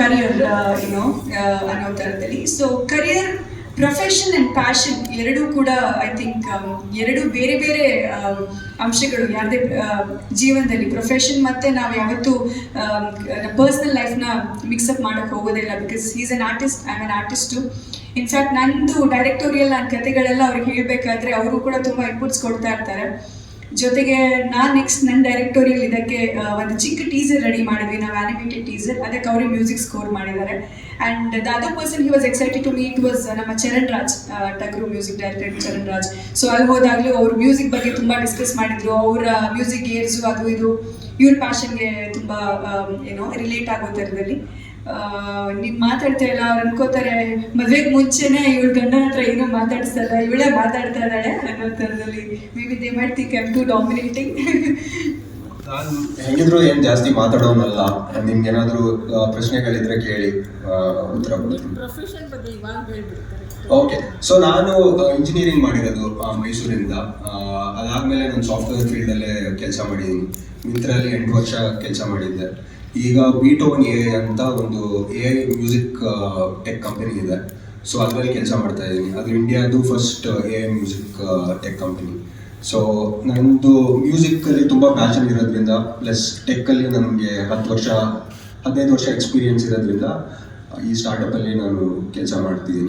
Career ಏನೋ ಅನ್ನೋ ಥರದಲ್ಲಿ. So career profession and passion ಎರಡೂ ಕೂಡ ಐ ಥಿಂಕ್ ಎರಡು ಬೇರೆ ಬೇರೆ ಆಮ್, ಅಂಶಗಳು ಯಾವುದೇ ಜೀವನದಲ್ಲಿ. ಪ್ರೊಫೆಷನ್ ಮತ್ತು ನಾವು ಯಾವತ್ತೂ ಪರ್ಸ್ನಲ್ ಲೈಫ್ನ ಮಿಕ್ಸಪ್ ಮಾಡೋಕ್ಕೆ ಹೋಗೋದಿಲ್ಲ because is an artist I an artist in fact ನಂದು ಡೈರೆಕ್ಟೋರಿಯಲ್ ನನ್ನ ಕತೆಗಳೆಲ್ಲ ಅವ್ರಿಗೆ ಹೇಳಬೇಕಾದ್ರೆ ಅವರು ಕೂಡ ತುಂಬ ಇನ್ಪುಟ್ಸ್ ಕೊಡ್ತಾ ಇರ್ತಾರೆ. ಜೊತೆಗೆ ನಾನು ನೆಕ್ಸ್ಟ್ ನನ್ನ ಡೈರೆಕ್ಟೋರಿಯಲ್ ಇದಕ್ಕೆ ಒಂದು ಚಿಕ್ಕ ಟೀಸರ್ ರೆಡಿ ಮಾಡಿದ್ವಿ. ನಾವು ಆನಿಮೇಟೆಡ್ ಟೀಸರ್ ಅದಕ್ಕೆ ಅವರು ಮ್ಯೂಸಿಕ್ ಸ್ಕೋರ್ ಮಾಡಿದ್ದಾರೆ. And the other person he was excited to meet was ನಮ್ಮ Charan Raj Tagaru music director Charan Raj. So ಅಲ್ಲಿ ಹೋದಾಗಲೂ ಅವ್ರ ಮ್ಯೂಸಿಕ್ ಬಗ್ಗೆ ತುಂಬ ಡಿಸ್ಕಸ್ ಮಾಡಿದ್ರು. ಅವರ ಮ್ಯೂಸಿಕ್ ಏರ್ಸು ಅದು ಇದು, ಇವ್ರ ಪ್ಯಾಷನ್ಗೆ ತುಂಬ ಏನೋ ರಿಲೇಟ್ ಆಗೋ ಥರದಲ್ಲಿ. ನೀವು ಮಾತಾಡ್ತಾ ಇಲ್ಲ, ಅವ್ರು ಅನ್ಕೋತಾರೆ, ಮದ್ವೆಗೆ ಮುಂಚೆನೆ ಇವಳು ಗಂಡನ ಹತ್ರ ಏನೋ ಮಾತಾಡ್ಸಲ್ಲ ಇವಳೇ ಮಾತಾಡ್ತಾ ಇದ್ದಾಳೆ ಅನ್ನೋ ಥರದಲ್ಲಿ maybe they might think dominating ಹೆಂಗಿದ್ರು ಏನು ಜಾಸ್ತಿ ಮಾತಾಡೋನಲ್ಲ ನಿಮ್ಗೆ ಏನಾದರೂ ಪ್ರಶ್ನೆಗಳಿದ್ರೆ ಕೇಳಿ ಉತ್ತರ ಕೊಡ್ತೀನಿ. ಪ್ರೊಫೆಷನ್ ಬಗ್ಗೆ ಇವಾಗ ಹೇಳ್ಬಿಡ್ತಾರೆ. ಓಕೆ ಸೊ ನಾನು ಇಂಜಿನಿಯರಿಂಗ್ ಮಾಡಿರೋದು ಆ, ಮೈಸೂರಿಂದ. ಅದಾದ್ಮೇಲೆ ನಾನು ಸಾಫ್ಟ್ವೇರ್ ಫೀಲ್ಡಲ್ಲೇ ಕೆಲಸ ಮಾಡಿದ್ದೀನಿ. ಮಿಂತ್ರಲ್ಲಿ ಎಂಟು ವರ್ಷ ಕೆಲಸ ಮಾಡಿದ್ದೆ. ಈಗ ಬೀಟೋನ್ ಎ ಅಂತ ಒಂದು A I music tech company ಇದೆ. ಸೊ ಅದರಲ್ಲಿ ಕೆಲಸ ಮಾಡ್ತಾ ಇದ್ದೀನಿ. ಅದು ಇಂಡಿಯಾದು first A I music tech company so ನನ್ನದು ಮ್ಯೂಸಿಕ್ಕಲ್ಲಿ ತುಂಬ ಪ್ಯಾಶನ್ ಇರೋದ್ರಿಂದ ಪ್ಲಸ್ ಟೆಕ್ಕಲ್ಲಿ ನನಗೆ ಹತ್ತು ವರ್ಷ, ಹದಿನೈದು ವರ್ಷ ಎಕ್ಸ್ಪೀರಿಯನ್ಸ್ ಇರೋದ್ರಿಂದ, ಈ ಸ್ಟಾರ್ಟಪ್ಪಲ್ಲಿ ನಾನು ಕೆಲಸ ಮಾಡ್ತಿದ್ದೀನಿ.